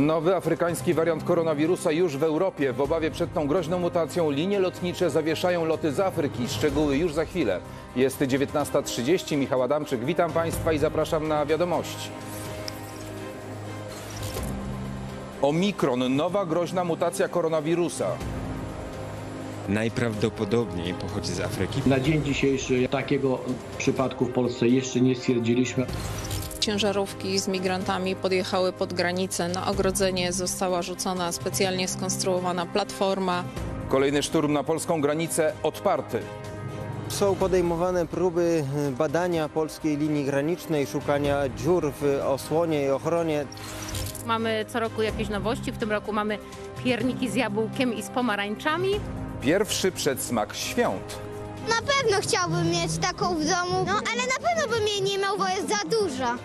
Nowy afrykański wariant koronawirusa już w Europie. W obawie przed tą groźną mutacją linie lotnicze zawieszają loty z Afryki. Szczegóły już za chwilę. Jest 19.30. Michał Adamczyk. Witam Państwa i zapraszam na wiadomości. Omikron, nowa groźna mutacja koronawirusa. najprawdopodobniej pochodzi z Afryki. Na dzień dzisiejszy takiego przypadku w Polsce jeszcze nie stwierdziliśmy. Ciężarówki z migrantami podjechały pod granicę. Na ogrodzenie została rzucona specjalnie skonstruowana platforma. Kolejny szturm na polską granicę odparty. Są podejmowane próby y, badania polskiej linii granicznej, szukania dziur w osłonie i ochronie. Mamy co roku jakieś nowości. W tym roku mamy pierniki z jabłkiem i z pomarańczami. Pierwszy przedsmak świąt. Na pewno chciałbym mieć taką w domu, no ale na pewno bym jej nie miał, bo jest za duża.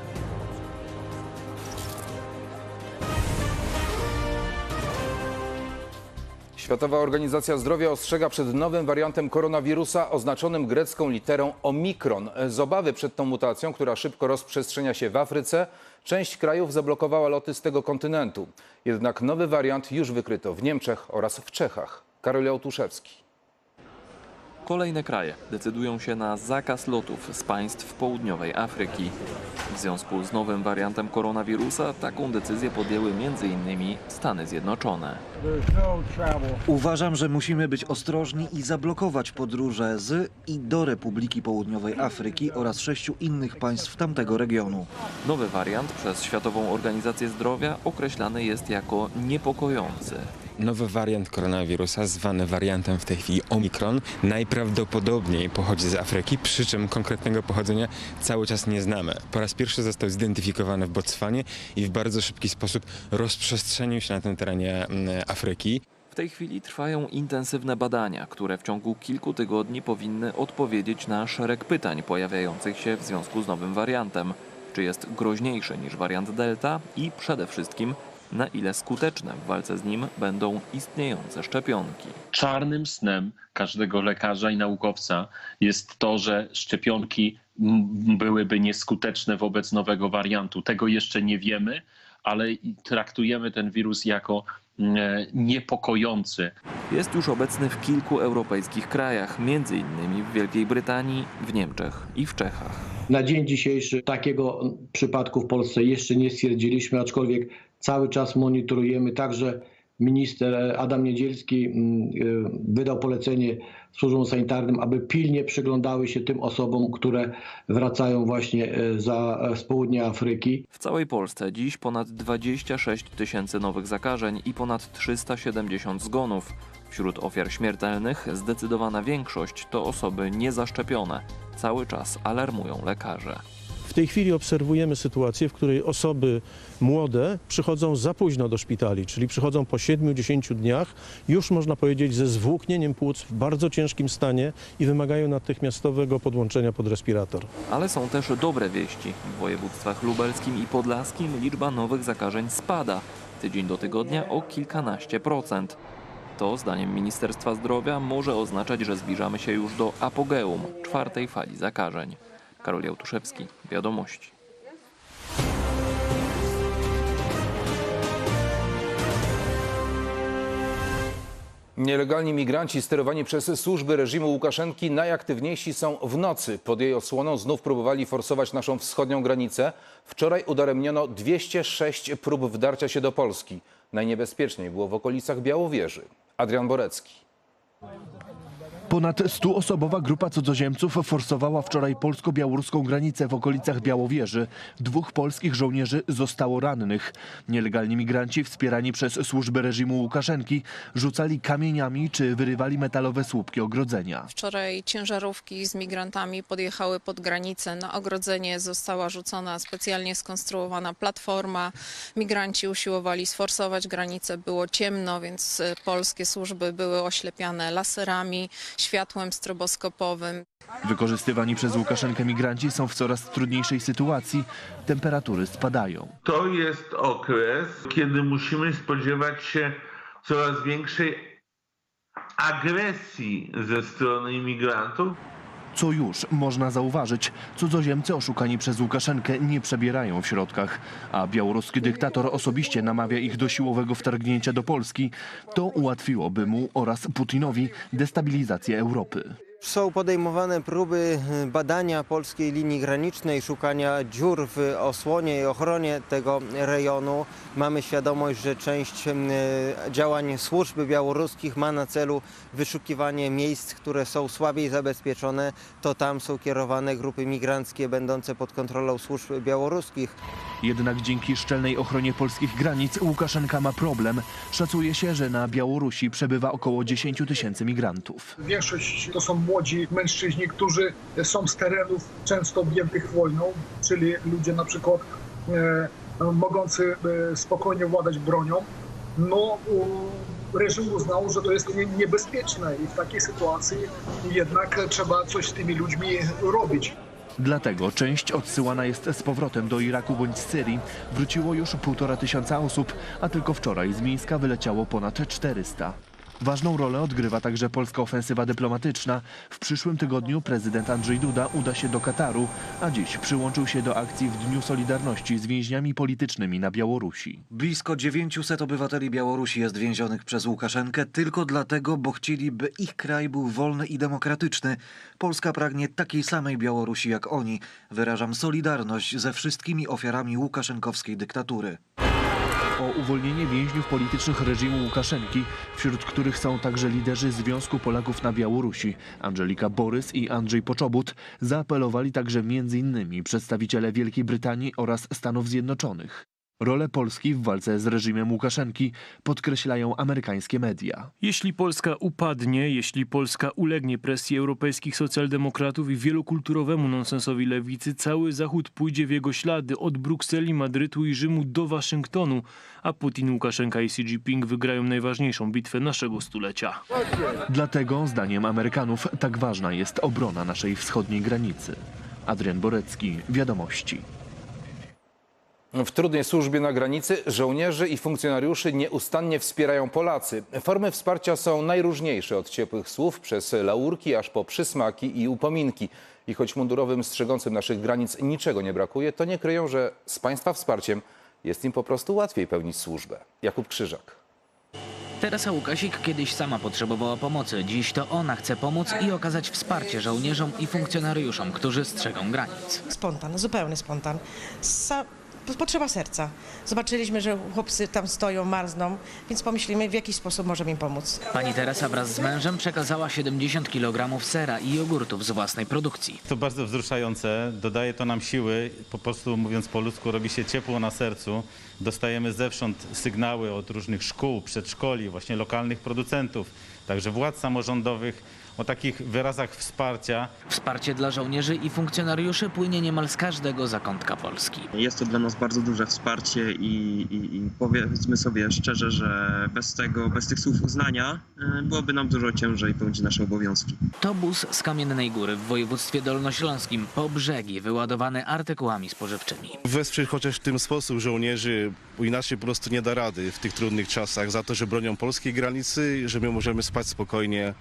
Światowa Organizacja Zdrowia ostrzega przed nowym wariantem koronawirusa oznaczonym grecką literą omikron. Z obawy przed tą mutacją, która szybko rozprzestrzenia się w Afryce, część krajów zablokowała loty z tego kontynentu. Jednak nowy wariant już wykryto w Niemczech oraz w Czechach. Karol Jałtuszewski. Kolejne kraje decydują się na zakaz lotów z państw południowej Afryki. W związku z nowym wariantem koronawirusa taką decyzję podjęły m.in. Stany Zjednoczone. Uważam, że musimy być ostrożni i zablokować podróże z i do Republiki Południowej Afryki oraz sześciu innych państw tamtego regionu. Nowy wariant przez Światową Organizację Zdrowia określany jest jako niepokojący. Nowy wariant koronawirusa, zwany wariantem w tej chwili Omikron, najprawdopodobniej pochodzi z Afryki, przy czym konkretnego pochodzenia cały czas nie znamy. Po raz pierwszy został zidentyfikowany w Botswanie i w bardzo szybki sposób rozprzestrzenił się na tym terenie mm, Afryki. W tej chwili trwają intensywne badania, które w ciągu kilku tygodni powinny odpowiedzieć na szereg pytań pojawiających się w związku z nowym wariantem. Czy jest groźniejszy niż wariant Delta i przede wszystkim na ile skuteczne w walce z nim będą istniejące szczepionki. czarnym snem każdego lekarza i naukowca jest to, że szczepionki byłyby nieskuteczne wobec nowego wariantu. Tego jeszcze nie wiemy, ale traktujemy ten wirus jako e, niepokojący. Jest już obecny w kilku europejskich krajach, między innymi w Wielkiej Brytanii, w Niemczech i w Czechach. Na dzień dzisiejszy takiego przypadku w Polsce jeszcze nie stwierdziliśmy, aczkolwiek cały czas monitorujemy. Także minister Adam Niedzielski mm, y, wydał polecenie służbom sanitarnym, aby pilnie przyglądały się tym osobom, które wracają właśnie y, za, z południa Afryki. W całej Polsce dziś ponad 26 tysięcy nowych zakażeń i ponad 370 zgonów. Wśród ofiar śmiertelnych zdecydowana większość to osoby niezaszczepione. Cały czas alarmują lekarze. Tej chwili obserwujemy sytuację, w której osoby młode przychodzą za późno do szpitali, czyli przychodzą po 7-10 dniach, już można powiedzieć ze zwłóknieniem płuc w bardzo ciężkim stanie i wymagają natychmiastowego podłączenia pod respirator. Ale są też dobre wieści. W województwach lubelskim i podlaskim liczba nowych zakażeń spada. Tydzień do tygodnia o kilkanaście procent. To, zdaniem Ministerstwa Zdrowia, może oznaczać, że zbliżamy się już do apogeum czwartej fali zakażeń. Karol Jałtuszewski, Wiadomości. Nielegalni migranci sterowani przez służby reżimu Łukaszenki najaktywniejsi są w nocy. Pod jej osłoną znów próbowali forsować naszą wschodnią granicę. Wczoraj udaremniono 206 prób wdarcia się do Polski. Najniebezpieczniej było w okolicach Białowieży. Adrian Borecki. Ponad 100-osobowa grupa cudzoziemców forsowała wczoraj polsko-białoruską granicę w okolicach Białowieży. Dwóch polskich żołnierzy zostało rannych. Nielegalni migranci wspierani przez służby reżimu Łukaszenki rzucali kamieniami czy wyrywali metalowe słupki ogrodzenia. Wczoraj ciężarówki z migrantami podjechały pod granicę. Na ogrodzenie została rzucona specjalnie skonstruowana platforma. Migranci usiłowali sforsować granicę. Było ciemno, więc polskie służby były oślepiane laserami, światłem stroboskopowym. Wykorzystywani przez Łukaszenkę migranci są w coraz trudniejszej sytuacji. Temperatury spadają. To jest okres, kiedy musimy spodziewać się coraz większej agresji ze strony imigrantów. Co już można zauważyć, cudzoziemcy oszukani przez Łukaszenkę nie przebierają w środkach, a białoruski dyktator osobiście namawia ich do siłowego wtargnięcia do Polski. To ułatwiłoby mu oraz Putinowi destabilizację Europy. Są podejmowane próby y, badania polskiej linii granicznej, szukania dziur w osłonie i ochronie tego rejonu. Mamy świadomość, że część y, działań służby białoruskich ma na celu wyszukiwanie miejsc, które są słabiej zabezpieczone. To tam są kierowane grupy migranckie będące pod kontrolą służb białoruskich. Jednak dzięki szczelnej ochronie polskich granic Łukaszenka ma problem. Szacuje się, że na Białorusi przebywa około 10 tysięcy migrantów. Większość to są młodzi mężczyźni, którzy są z terenów często objętych wojną, czyli ludzie na przykład e, mogący e, spokojnie władać bronią. No, reżim uznał, że to jest nie, niebezpieczne i w takiej sytuacji jednak trzeba coś z tymi ludźmi robić. Dlatego część odsyłana jest z powrotem do Iraku bądź Syrii. Wróciło już półtora tysiąca osób, a tylko wczoraj z Mińska wyleciało ponad 400. Ważną rolę odgrywa także polska ofensywa dyplomatyczna. W przyszłym tygodniu prezydent Andrzej Duda uda się do Kataru, a dziś przyłączył się do akcji w Dniu Solidarności z więźniami politycznymi na Białorusi. Blisko 900 obywateli Białorusi jest więzionych przez Łukaszenkę tylko dlatego, bo chcieli, by ich kraj był wolny i demokratyczny. Polska pragnie takiej samej Białorusi jak oni. Wyrażam solidarność ze wszystkimi ofiarami łukaszenkowskiej dyktatury. O uwolnienie więźniów politycznych reżimu Łukaszenki, wśród których są także liderzy Związku Polaków na Białorusi, Angelika Borys i Andrzej Poczobut, zaapelowali także m.in. przedstawiciele Wielkiej Brytanii oraz Stanów Zjednoczonych. Rolę Polski w walce z reżimem Łukaszenki podkreślają amerykańskie media. Jeśli Polska upadnie, jeśli Polska ulegnie presji europejskich socjaldemokratów i wielokulturowemu nonsensowi lewicy, cały Zachód pójdzie w jego ślady od Brukseli, Madrytu i Rzymu do Waszyngtonu, a Putin, Łukaszenka i Xi Jinping wygrają najważniejszą bitwę naszego stulecia. Dlatego, zdaniem Amerykanów, tak ważna jest obrona naszej wschodniej granicy. Adrian Borecki, Wiadomości. W trudnej służbie na granicy żołnierzy i funkcjonariuszy nieustannie wspierają Polacy. Formy wsparcia są najróżniejsze, od ciepłych słów przez laurki aż po przysmaki i upominki. I choć mundurowym strzegącym naszych granic niczego nie brakuje, to nie kryją, że z państwa wsparciem jest im po prostu łatwiej pełnić służbę. Jakub Krzyżak. Teresa Łukasik kiedyś sama potrzebowała pomocy. Dziś to ona chce pomóc i okazać wsparcie żołnierzom i funkcjonariuszom, którzy strzegą granic. Spontan, zupełny spontan. Sa potrzeba serca. Zobaczyliśmy, że chłopcy tam stoją, marzną, więc pomyślimy, w jaki sposób możemy im pomóc. Pani Teresa wraz z mężem przekazała 70 kg sera i jogurtów z własnej produkcji. To bardzo wzruszające, dodaje to nam siły, po prostu mówiąc po ludzku, robi się ciepło na sercu. Dostajemy zewsząd sygnały od różnych szkół, przedszkoli, właśnie lokalnych producentów, także władz samorządowych o takich wyrazach wsparcia. Wsparcie dla żołnierzy i funkcjonariuszy płynie niemal z każdego zakątka Polski. Jest to dla nas bardzo duże wsparcie i, i, i powiedzmy sobie szczerze, że bez tego, bez tych słów uznania e, byłoby nam dużo ciężej pełnić nasze obowiązki. To bus z Kamiennej Góry w województwie dolnośląskim po brzegi wyładowany artykułami spożywczymi. Wesprzeć chociaż w tym sposób żołnierzy, bo inaczej po prostu nie da rady w tych trudnych czasach, za to, że bronią polskiej granicy, że my możemy spać spokojnie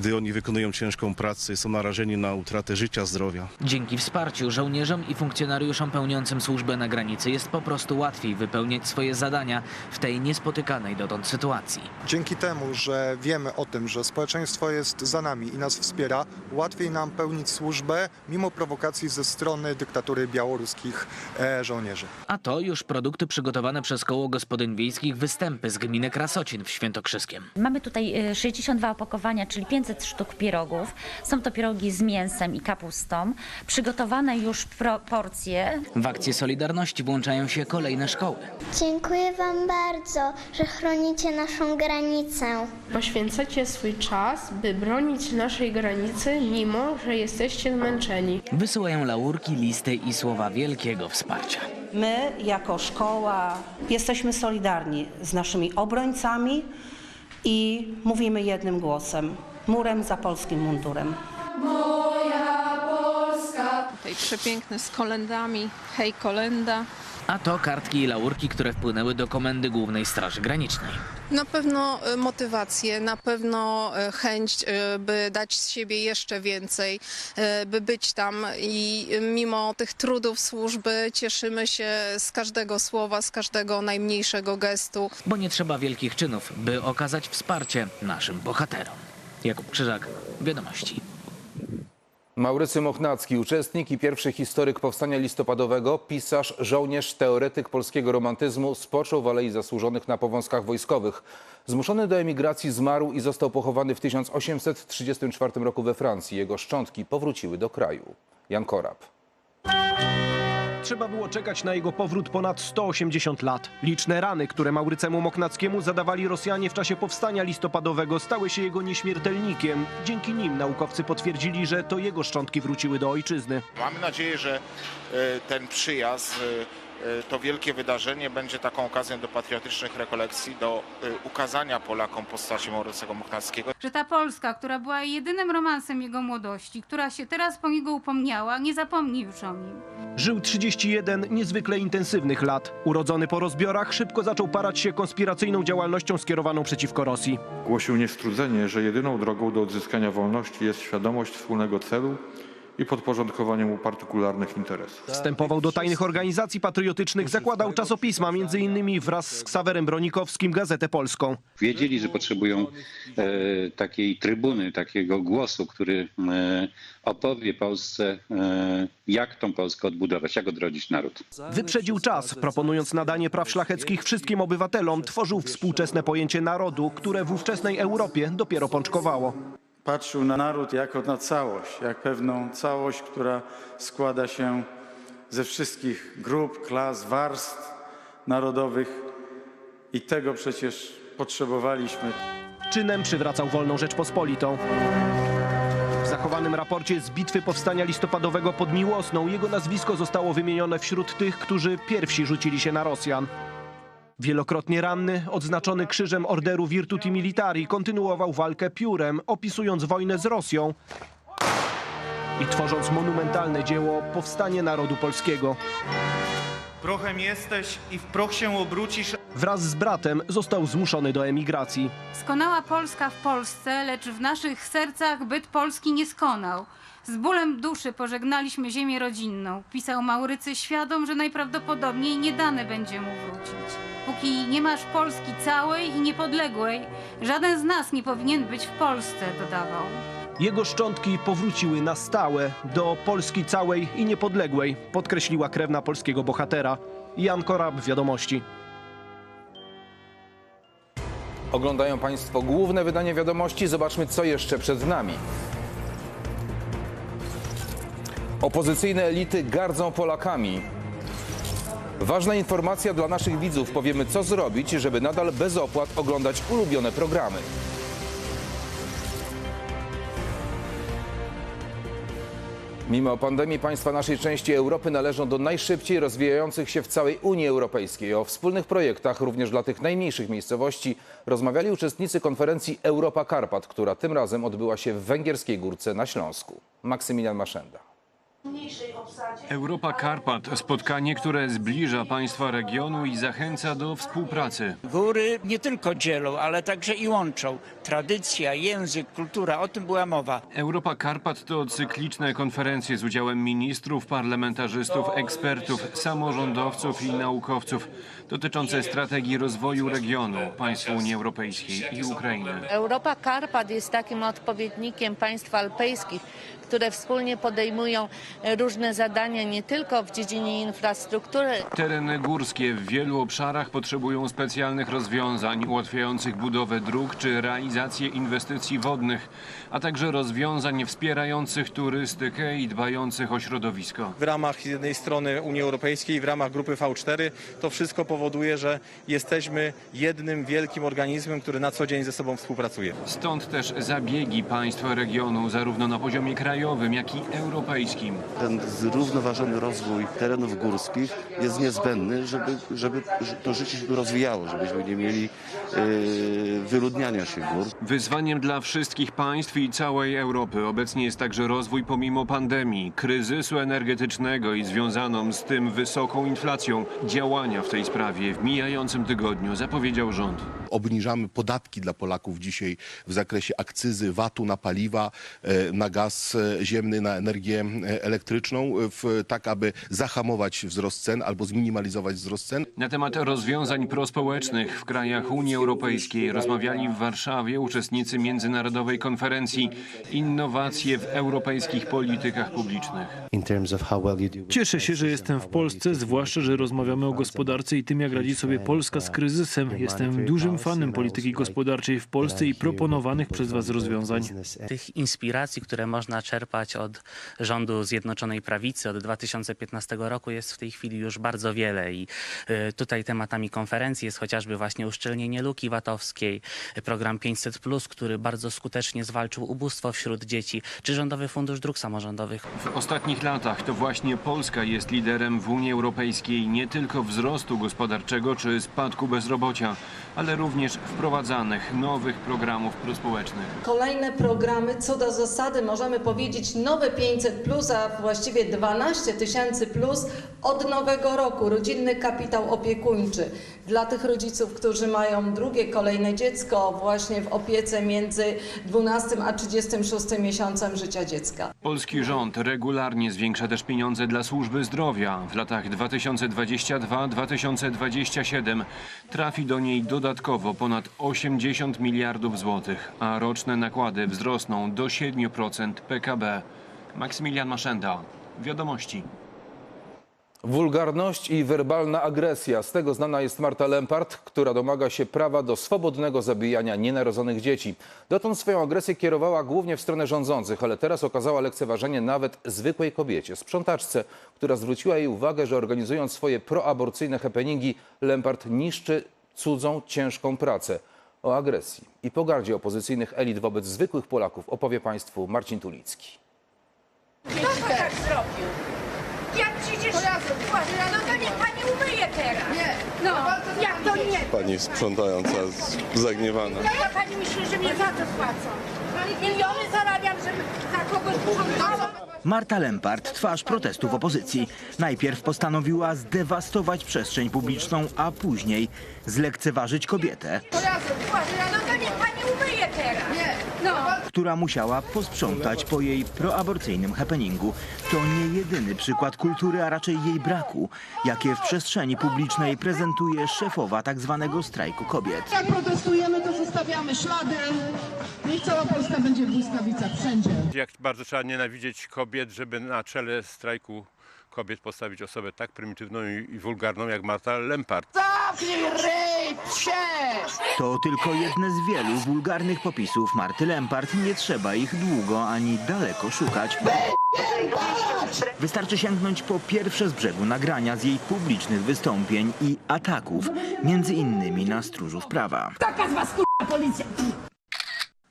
gdy oni wykonują ciężką pracę, są narażeni na utratę życia, zdrowia. Dzięki wsparciu żołnierzom i funkcjonariuszom pełniącym służbę na granicy jest po prostu łatwiej wypełniać swoje zadania w tej niespotykanej dotąd sytuacji. Dzięki temu, że wiemy o tym, że społeczeństwo jest za nami i nas wspiera, łatwiej nam pełnić służbę mimo prowokacji ze strony dyktatury białoruskich e, żołnierzy. A to już produkty przygotowane przez Koło Gospodyń Wiejskich Występy z gminy Krasocin w Świętokrzyskiem. Mamy tutaj 62 opakowania, czyli 500 sztuk pierogów. Są to pierogi z mięsem i kapustą. Przygotowane już porcje. W akcję Solidarności włączają się kolejne szkoły. Dziękuję Wam bardzo, że chronicie naszą granicę. Poświęcacie swój czas, by bronić naszej granicy, mimo że jesteście zmęczeni. Wysyłają laurki, listy i słowa wielkiego wsparcia. My, jako szkoła, jesteśmy solidarni z naszymi obrońcami i mówimy jednym głosem murem za polskim mundurem. Moja Polska. Tutaj przepiękne z kolendami. Hej kolenda. A to kartki i laurki, które wpłynęły do Komendy Głównej Straży Granicznej. Na pewno e, motywację, na pewno e, chęć, e, by dać z siebie jeszcze więcej, by być tam i mimo tych trudów służby cieszymy się z każdego słowa, z każdego najmniejszego gestu. Bo nie trzeba wielkich czynów, by okazać wsparcie naszym bohaterom. Jakub Krzyżak, Wiadomości. Maurycy Mochnacki, uczestnik i pierwszy historyk powstania listopadowego, pisarz, żołnierz, teoretyk polskiego romantyzmu, spoczął w Alei Zasłużonych na Powązkach Wojskowych. Zmuszony do emigracji zmarł i został pochowany w 1834 roku we Francji. Jego szczątki powróciły do kraju. Jan Korab. Trzeba było czekać na jego powrót ponad 180 lat. Liczne rany, które Maurycemu Moknackiemu zadawali Rosjanie w czasie powstania listopadowego, stały się jego nieśmiertelnikiem. Dzięki nim naukowcy potwierdzili, że to jego szczątki wróciły do ojczyzny. Mamy nadzieję, że e, ten przyjazd, e, to wielkie wydarzenie będzie taką okazją do patriotycznych rekolekcji, do e, ukazania Polakom postaci Maurycego Mochnackiego. że ta Polska, która była jedynym romansem jego młodości, która się teraz po niego upomniała, nie zapomni już o nim. Żył 31 niezwykle intensywnych lat. Urodzony po rozbiorach, szybko zaczął parać się konspiracyjną działalnością skierowaną przeciwko Rosji. Głosił niestrudzenie, że jedyną drogą do odzyskania wolności jest świadomość wspólnego celu i podporządkowanie mu partykularnych interesów. Wstępował do tajnych organizacji patriotycznych, zakładał czasopisma, m.in. wraz z Ksawerem Bronikowskim Gazetę Polską. Wiedzieli, że potrzebują e, takiej trybuny, takiego głosu, który e, opowie Polsce, e, jak tą Polskę odbudować, jak odrodzić naród. Wyprzedził czas, proponując nadanie praw szlacheckich wszystkim obywatelom, tworzył współczesne pojęcie narodu, które w ówczesnej Europie dopiero pączkowało. Patrzył na naród jako na całość, jak pewną całość, która składa się ze wszystkich grup, klas, warstw narodowych i tego przecież potrzebowaliśmy. Czynem przywracał wolną Rzeczpospolitą. W zachowanym raporcie z bitwy powstania listopadowego pod Miłosną jego nazwisko zostało wymienione wśród tych, którzy pierwsi rzucili się na Rosjan. Wielokrotnie ranny, odznaczony krzyżem Orderu Virtuti Militari, kontynuował walkę piórem, opisując wojnę z Rosją i tworząc monumentalne dzieło Powstanie Narodu Polskiego. Prochem jesteś i w proch się obrócisz. Wraz z bratem został zmuszony do emigracji. Skonała Polska w Polsce, lecz w naszych sercach byt Polski nie skonał. Z bólem duszy pożegnaliśmy ziemię rodzinną, pisał Maurycy, świadom, że najprawdopodobniej nie dane będzie mu wrócić. Póki nie masz Polski całej i niepodległej, żaden z nas nie powinien być w Polsce, dodawał. Jego szczątki powróciły na stałe do Polski całej i niepodległej, podkreśliła krewna polskiego bohatera. Jan Korab, Wiadomości. Oglądają Państwo główne wydanie wiadomości. Zobaczmy, co jeszcze przed nami. Opozycyjne elity gardzą Polakami. Ważna informacja dla naszych widzów. Powiemy, co zrobić, żeby nadal bez opłat oglądać ulubione programy. Mimo pandemii państwa naszej części Europy należą do najszybciej rozwijających się w całej Unii Europejskiej. O wspólnych projektach również dla tych najmniejszych miejscowości rozmawiali uczestnicy konferencji Europa Karpat, która tym razem odbyła się w Węgierskiej Górce na Śląsku. Maksymilian Maszenda. Europa Karpat spotkanie, które zbliża państwa regionu i zachęca do współpracy. Góry nie tylko dzielą, ale także i łączą. Tradycja, język, kultura, o tym była mowa. Europa Karpat to cykliczne konferencje z udziałem ministrów, parlamentarzystów, ekspertów, samorządowców i naukowców dotyczące strategii rozwoju regionu, państw Unii Europejskiej i Ukrainy. Europa Karpat jest takim odpowiednikiem państw alpejskich, które wspólnie podejmują różne zadania nie tylko w dziedzinie infrastruktury. Tereny górskie w wielu obszarach potrzebują specjalnych rozwiązań ułatwiających budowę dróg czy realizację inwestycji wodnych, a także rozwiązań wspierających turystykę i dbających o środowisko. w ramach z jednej strony Unii Europejskiej, w ramach grupy V4. To wszystko powoduje, że jesteśmy jednym wielkim organizmem, który na co dzień ze sobą współpracuje. Stąd też zabiegi państw regionu, zarówno na poziomie krajowym, jak i europejskim. Ten zrównoważony rozwój terenów górskich jest niezbędny, żeby, żeby to życie się tu rozwijało, żebyśmy nie mieli y, wyludniania się gór. Wyzwaniem dla wszystkich państw i całej Europy obecnie jest także rozwój pomimo pandemii, kryzysu energetycznego i związaną z tym wysoką inflacją. Działania w tej sprawie w mijającym tygodniu zapowiedział rząd. Obniżamy podatki dla Polaków dzisiaj w zakresie akcyzy VAT-u na paliwa, e, na gaz e, ziemny, na energię e, elektryczną, e, w, tak aby zahamować wzrost cen albo zminimalizować wzrost cen. Na temat rozwiązań prospołecznych w krajach Unii Europejskiej rozmawiali w Warszawie uczestnicy międzynarodowej konferencji Innowacje w europejskich politykach publicznych. Cieszę się, że jestem w Polsce, zwłaszcza, że rozmawiamy o gospodarce i tym, jak radzi sobie Polska z kryzysem. Jestem dużym fanem polityki gospodarczej w Polsce i proponowanych przez Was rozwiązań. Tych inspiracji, które można czerpać od rządu Zjednoczonej Prawicy od 2015 roku jest w tej chwili już bardzo wiele i y, tutaj tematami konferencji jest chociażby właśnie uszczelnienie luki VAT-owskiej, program 500+, który bardzo skutecznie zwalczył ubóstwo wśród dzieci, czy Rządowy Fundusz Dróg Samorządowych. W ostatnich latach to właśnie Polska jest liderem w Unii Europejskiej nie tylko wzrostu gospodarczego czy spadku bezrobocia, ale również wprowadzanych nowych programów prospołecznych. Kolejne programy, co do zasady możemy powiedzieć nowe 500 plus, a właściwie 12 tysięcy plus od nowego roku. Rodzinny kapitał opiekuńczy dla tych rodziców, którzy mają drugie, kolejne dziecko właśnie w opiece między 12 a 36 miesiącem życia dziecka. Polski rząd regularnie zwiększa też pieniądze dla służby zdrowia. W latach 2022-2027 trafi do niej dodatkowo ponad 80 miliardów złotych, a roczne nakłady wzrosną do 7% PKB. Maksymilian Maszenda, Wiadomości. Wulgarność i werbalna agresja. Z tego znana jest Marta Lempart, która domaga się prawa do swobodnego zabijania nienarodzonych dzieci. Dotąd swoją agresję kierowała głównie w stronę rządzących, ale teraz okazała lekceważenie nawet zwykłej kobiecie, sprzątaczce, która zwróciła jej uwagę, że organizując swoje proaborcyjne happeningi, Lempart niszczy cudzą, ciężką pracę. O agresji i pogardzie opozycyjnych elit wobec zwykłych Polaków opowie Państwu Marcin Tulicki. Kto tak zrobił? Jak przecież... No to niech pani umyje teraz. Nie. No, jak to nie? Pani sprzątająca jest zagniewana. No ja pani myśli, że mnie za to płacą. Miliony zarabiam, żeby za kogoś sprzątała. Marta Lempart, twarz protestów opozycji. Najpierw postanowiła zdewastować przestrzeń publiczną, a później zlekceważyć kobietę, No to niech pani umyje teraz. No. która musiała posprzątać po jej proaborcyjnym happeningu. To nie jedyny przykład kultury, a raczej jej braku, jakie w przestrzeni publicznej prezentuje szefowa tak zwanego strajku kobiet. Jak protestujemy, to zostawiamy ślady. Niech cała Polska będzie w błyskawicach wszędzie. Jak bardzo trzeba nienawidzieć kobiet, żeby na czele strajku kobiet postawić osobę tak prymitywną i, i wulgarną jak Marta Lempart. Zamknij ryj, psie! To tylko jedne z wielu wulgarnych popisów Marty Lempart. Nie trzeba ich długo ani daleko szukać. Wystarczy sięgnąć po pierwsze z brzegu nagrania z jej publicznych wystąpień i ataków, między innymi na stróżów prawa. Taka z was policja!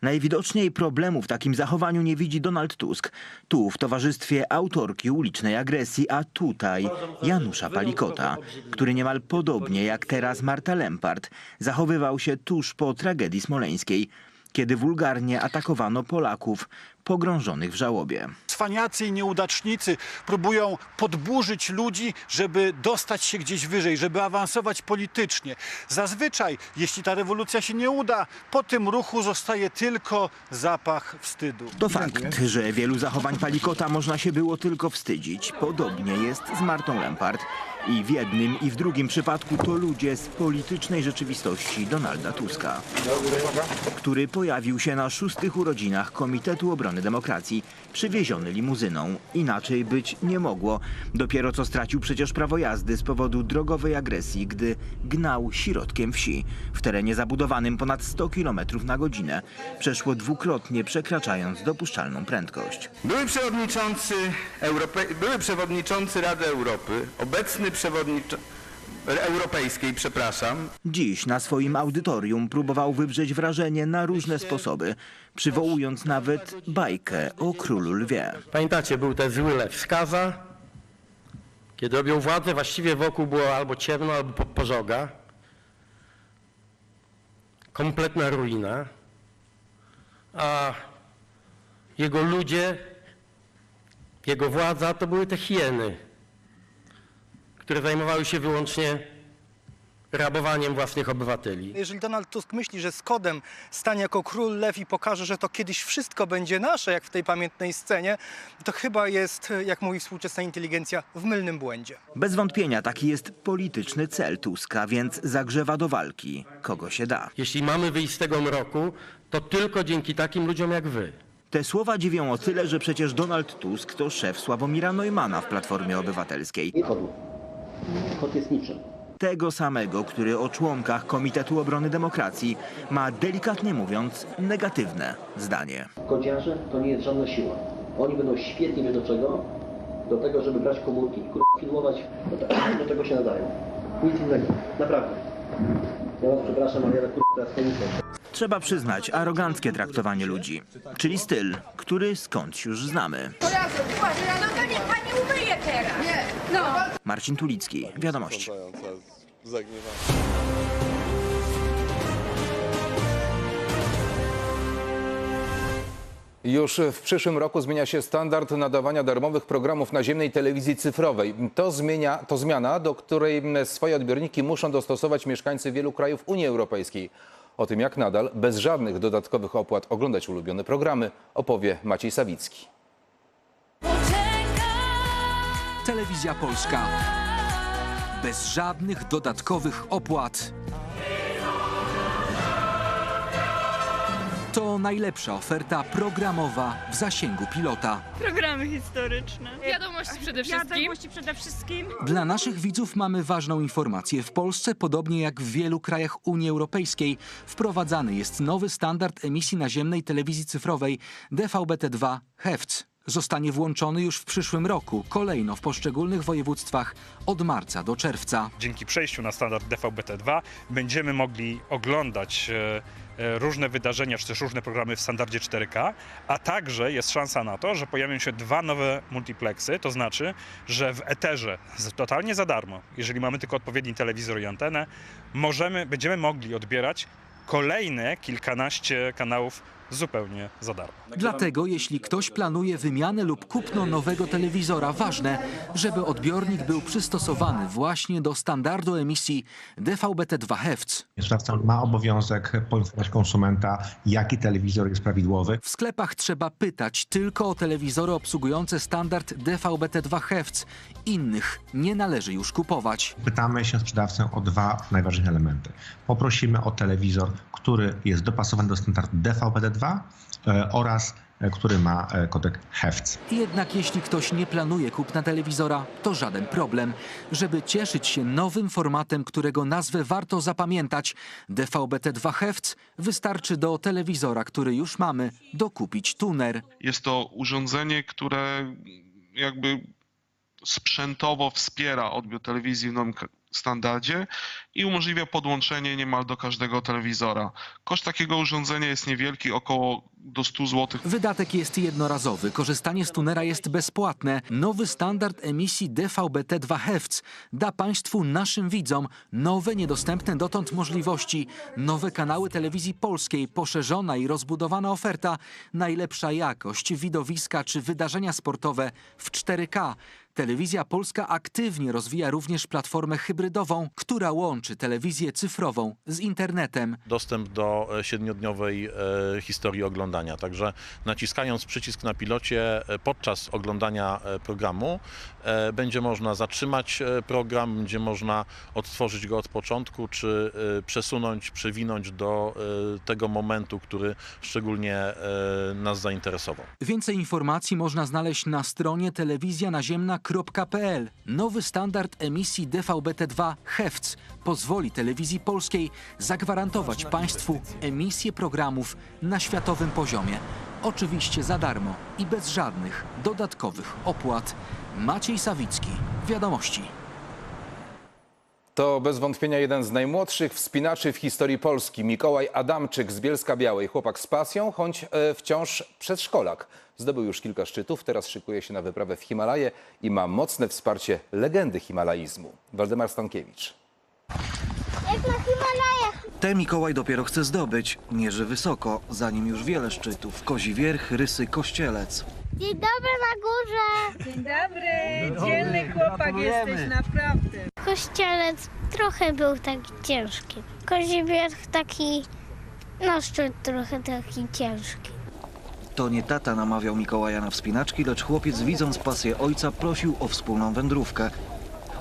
Najwidoczniej problemu w takim zachowaniu nie widzi Donald Tusk. Tu w towarzystwie autorki ulicznej agresji, a tutaj Janusza Palikota, który niemal podobnie jak teraz Marta Lempart zachowywał się tuż po tragedii smoleńskiej, kiedy wulgarnie atakowano Polaków pogrążonych w żałobie. Cwaniacy i nieudacznicy próbują podburzyć ludzi, żeby dostać się gdzieś wyżej, żeby awansować politycznie. Zazwyczaj, jeśli ta rewolucja się nie uda, po tym ruchu zostaje tylko zapach wstydu. To fakt, że wielu zachowań Palikota można się było tylko wstydzić. Podobnie jest z Martą Lempart. I w jednym i w drugim przypadku to ludzie z politycznej rzeczywistości Donalda Tuska, który pojawił się na szóstych urodzinach Komitetu Obrony Demokracji, przywieziony limuzyną. Inaczej być nie mogło. Dopiero co stracił przecież prawo jazdy z powodu drogowej agresji, gdy gnał środkiem wsi, w terenie zabudowanym ponad 100 km na godzinę. Przeszło dwukrotnie przekraczając dopuszczalną prędkość. Były przewodniczący, Europe... były przewodniczący Rady Europy, obecny przewodniczący europejskiej, przepraszam. Dziś na swoim audytorium próbował wywrzeć wrażenie na różne sposoby, przywołując nawet bajkę o królu lwie. Pamiętacie, był ten zły lew skaza, kiedy objął władzę, właściwie wokół było albo ciemno, albo po- pożoga. kompletna ruina, a jego ludzie, jego władza to były te hieny, które zajmowały się wyłącznie rabowaniem własnych obywateli. Jeżeli Donald Tusk myśli, że z kodem stanie jako król lew i pokaże, że to kiedyś wszystko będzie nasze, jak w tej pamiętnej scenie, to chyba jest, jak mówi współczesna inteligencja, w mylnym błędzie. Bez wątpienia taki jest polityczny cel Tuska, więc zagrzewa do walki, kogo się da. Jeśli mamy wyjść z tego mroku, to tylko dzięki takim ludziom jak wy. Te słowa dziwią o tyle, że przecież Donald Tusk to szef Sławomira Neumana w Platformie Obywatelskiej. Kodu. Kod jest niczym. Tego samego, który o członkach Komitetu Obrony Demokracji ma delikatnie mówiąc negatywne zdanie. Kodziarze to nie jest żadna siła. Oni będą świetni do czego? Do tego, żeby brać komórki i kurwa, filmować do, te- do czego się nadają. Nic innego. Naprawdę. Ja was przepraszam, ale ja na kurwa teraz kończę. Trzeba przyznać aroganckie traktowanie ludzi, czyli styl, który skądś już znamy. Marcin Tulicki, Wiadomości. Już w przyszłym roku zmienia się standard nadawania darmowych programów naziemnej telewizji cyfrowej. To, zmienia, to zmiana, do której swoje odbiorniki muszą dostosować mieszkańcy wielu krajów Unii Europejskiej. O tym, jak nadal bez żadnych dodatkowych opłat oglądać ulubione programy, opowie Maciej Sawicki. Telewizja Polska. Bez żadnych dodatkowych opłat. To najlepsza oferta programowa w zasięgu pilota. Programy historyczne. Wiadomości przede wszystkim. Wiadomości przede wszystkim. Dla naszych widzów mamy ważną informację. W Polsce, podobnie jak w wielu krajach Unii Europejskiej, wprowadzany jest nowy standard emisji naziemnej telewizji cyfrowej DVB-T2 HEFC. Zostanie włączony już w przyszłym roku, kolejno w poszczególnych województwach od marca do czerwca. Dzięki przejściu na standard DVB-T2 będziemy mogli oglądać e, różne wydarzenia, czy też różne programy w standardzie 4K, a także jest szansa na to, że pojawią się dwa nowe multiplexy, to znaczy, że w eterze totalnie za darmo, jeżeli mamy tylko odpowiedni telewizor i antenę, możemy, będziemy mogli odbierać kolejne kilkanaście kanałów zupełnie za darmo. Dlatego, jeśli ktoś planuje wymianę lub kupno nowego telewizora, ważne, żeby odbiornik był przystosowany właśnie do standardu emisji DVB-T2 HEFC. Sprawca ma obowiązek poinformować konsumenta, jaki telewizor jest prawidłowy. W sklepach trzeba pytać tylko o telewizory obsługujące standard DVB-T2 HEFC. Innych nie należy już kupować. Pytamy się sprzedawcę o dwa najważniejsze elementy. Poprosimy o telewizor, który jest dopasowany do standardu DVB-T2 e, oraz e, który ma e, kodek HEFC. Jednak jeśli ktoś nie planuje kupna telewizora, to żaden problem. Żeby cieszyć się nowym formatem, którego nazwę warto zapamiętać, DVB-T2 HEFC, wystarczy do telewizora, który już mamy, dokupić tuner. Jest to urządzenie, które jakby sprzętowo wspiera odbiór telewizji w nowym k- standardzie i umożliwia podłączenie niemal do każdego telewizora. Koszt takiego urządzenia jest niewielki, około do 100 zł. Wydatek jest jednorazowy, korzystanie z tunera jest bezpłatne. Nowy standard emisji DVB-T2 HEFC da Państwu, naszym widzom, nowe, niedostępne dotąd możliwości, nowe kanały telewizji polskiej, poszerzona i rozbudowana oferta, najlepsza jakość, widowiska czy wydarzenia sportowe w 4K. Telewizja Polska aktywnie rozwija również platformę hybrydową, która łączy telewizję cyfrową z internetem. dostęp do e, siedmiodniowej e, historii oglądania. Także naciskając przycisk na pilocie e, podczas oglądania programu e, będzie można zatrzymać program, będzie można odtworzyć go od początku, czy e, przesunąć, przewinąć do tego momentu, który szczególnie nas zainteresował. Więcej informacji można znaleźć na stronie telewizjanaziemna.pl. Nowy standard emisji DVB-T2 HEFC pozwoli telewizji polskiej zagwarantować państwu emisję programów na światowym poziomie. Oczywiście za darmo i bez żadnych dodatkowych opłat. Maciej Sawicki, Wiadomości. To bez wątpienia jeden z najmłodszych wspinaczy w historii Polski. Mikołaj Adamczyk z Bielska Białej. Chłopak z pasją, choć e, wciąż przedszkolak. Zdobył już kilka szczytów, teraz szykuje się na wyprawę w Himalaje i ma mocne wsparcie legendy himalaizmu. Waldemar Stankiewicz. Jak na Himalajach Te Mikołaj dopiero chce zdobyć. Mierzy wysoko, zanim już wiele szczytów. Kozi Wierch, Rysy, Kościelec. Dzień dobry na górze. Dzień dobry, dzielny chłopak jesteś, naprawdę. Kościelec trochę był taki ciężki. Kozibierz taki, no szczyt trochę taki ciężki. To nie tata namawiał Mikołaja na wspinaczki, lecz chłopiec widząc pasję ojca prosił o wspólną wędrówkę.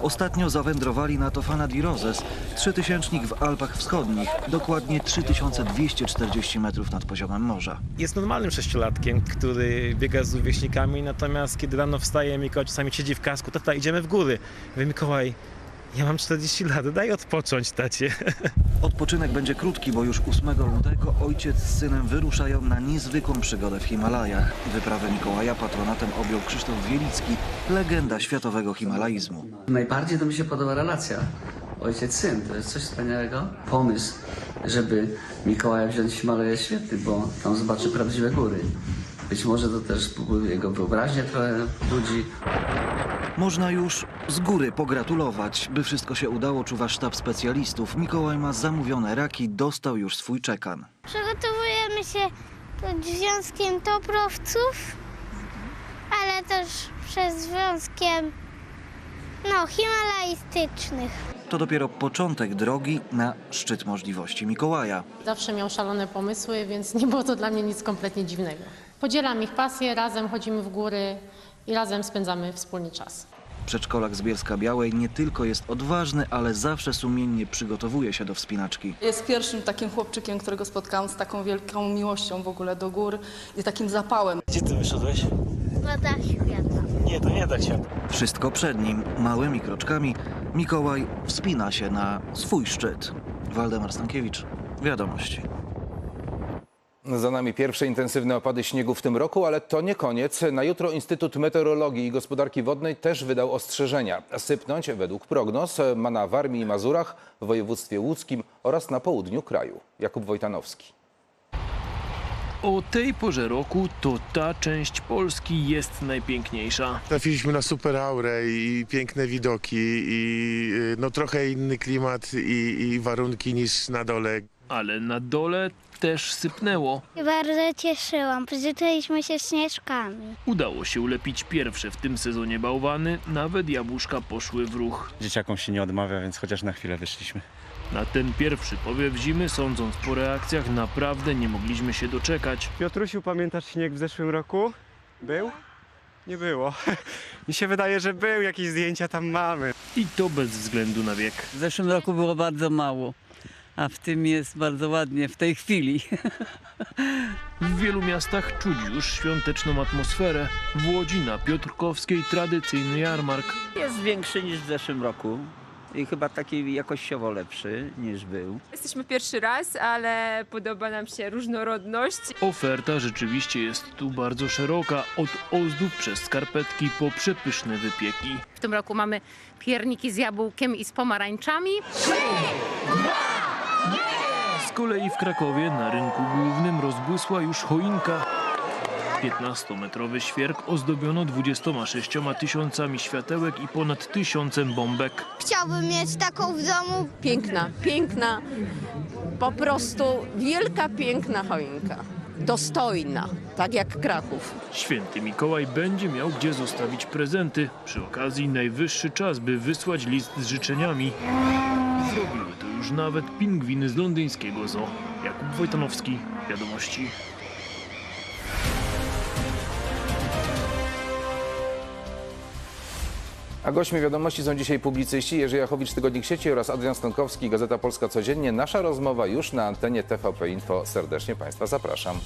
Ostatnio zawędrowali na Tofana di Roses, trzytysięcznik w Alpach Wschodnich, dokładnie 3240 metrów nad poziomem morza. Jest normalnym sześciolatkiem, który biega z rówieśnikami, natomiast kiedy rano wstaje, Mikołaj czasami siedzi w kasku, tata idziemy w góry. Mówię, Mikołaj, ja mam 40 lat, daj odpocząć tacie. Odpoczynek będzie krótki, bo już 8 lutego ojciec z synem wyruszają na niezwykłą przygodę w Himalajach. Wyprawę Mikołaja patronatem objął Krzysztof Wielicki, legenda światowego himalaizmu. Najbardziej to mi się podoba relacja ojciec-syn. To jest coś wspaniałego. Pomysł, żeby Mikołaja wziąć w Himalaje świetny, bo tam zobaczy prawdziwe góry. Być może to też jego wyobraźnię trochę budzi. Można już z góry pogratulować. By wszystko się udało, czuwa sztab specjalistów. Mikołaj ma zamówione raki, dostał już swój czekan. Przygotowujemy się pod związkiem toprowców, ale też przez związkiem no, himalaistycznych. To dopiero początek drogi na szczyt możliwości Mikołaja. Zawsze miał szalone pomysły, więc nie było to dla mnie nic kompletnie dziwnego. Podzielam ich pasję, razem chodzimy w góry i razem spędzamy wspólny czas. Przedszkolak z Bielska Białej nie tylko jest odważny, ale zawsze sumiennie przygotowuje się do wspinaczki. Jest pierwszym takim chłopczykiem, którego spotkałam z taką wielką miłością w ogóle do gór i takim zapałem. Gdzie ty wyszedłeś? Woda świata. Nie, to nie da się. Wszystko przed nim, małymi kroczkami, Mikołaj wspina się na swój szczyt. Waldemar Stankiewicz, Wiadomości. Za nami pierwsze intensywne opady śniegu w tym roku, ale to nie koniec. Na jutro Instytut Meteorologii i Gospodarki Wodnej też wydał ostrzeżenia. Sypnąć według prognoz ma na Warmii i Mazurach, w województwie łódzkim oraz na południu kraju. Jakub Wojtanowski. O tej porze roku to ta część Polski jest najpiękniejsza. Trafiliśmy na super aurę i piękne widoki i y, no trochę inny klimat i, i warunki niż na dole. Ale na dole też sypnęło. Bardzo cieszyłam, przyzwyczailiśmy się śnieżkami. Udało się ulepić pierwsze w tym sezonie bałwany, nawet jabłuszka poszły w ruch. Dzieciakom się nie odmawia, więc chociaż na chwilę wyszliśmy. Na ten pierwszy powiew zimy, sądząc po reakcjach, naprawdę nie mogliśmy się doczekać. Piotrusiu, pamiętasz śnieg w zeszłym roku? Był? Nie było. Mi się wydaje, że był, jakieś zdjęcia tam mamy. I to bez względu na wiek. W zeszłym roku było bardzo mało, a w tym jest bardzo ładnie w tej chwili. W wielu miastach czuć już świąteczną atmosferę. W Łodzi na Piotrkowskiej tradycyjny jarmark. Jest większy niż w zeszłym roku i chyba taki jakościowo lepszy niż był. Jesteśmy pierwszy raz, ale podoba nam się różnorodność. Oferta rzeczywiście jest tu bardzo szeroka, od ozdób przez skarpetki po przepyszne wypieki. W tym roku mamy pierniki z jabłkiem i z pomarańczami. Z kolei w Krakowie na rynku głównym rozbłysła już choinka. 15-metrowy świerk ozdobiono 26 tysiącami światełek i ponad tysiącem bombek. Chciałbym mieć taką w domu. Piękna, piękna, po prostu wielka, piękna choinka. Dostojna, tak jak Kraków. Święty Mikołaj będzie miał gdzie zostawić prezenty. Przy okazji najwyższy czas, by wysłać list z życzeniami. Zrobiły to już nawet pingwiny z londyńskiego zoo. Jakub Wojtanowski, Wiadomości. A gośćmi wiadomości są dzisiaj publicyści Jerzy Jachowicz, Tygodnik Sieci oraz Adrian Stankowski, Gazeta Polska Codziennie. Nasza rozmowa już na antenie TVP Info. Serdecznie Państwa zapraszam.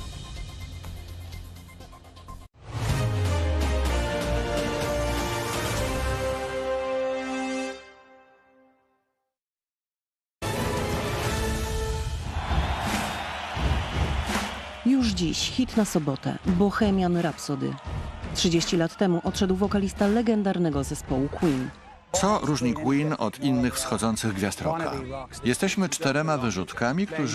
Dziś hit na sobotę Bohemian Rhapsody. 30 lat temu odszedł wokalista legendarnego zespołu Queen. Co różni Queen od innych wschodzących gwiazd rocka? Jesteśmy czterema wyrzutkami, którzy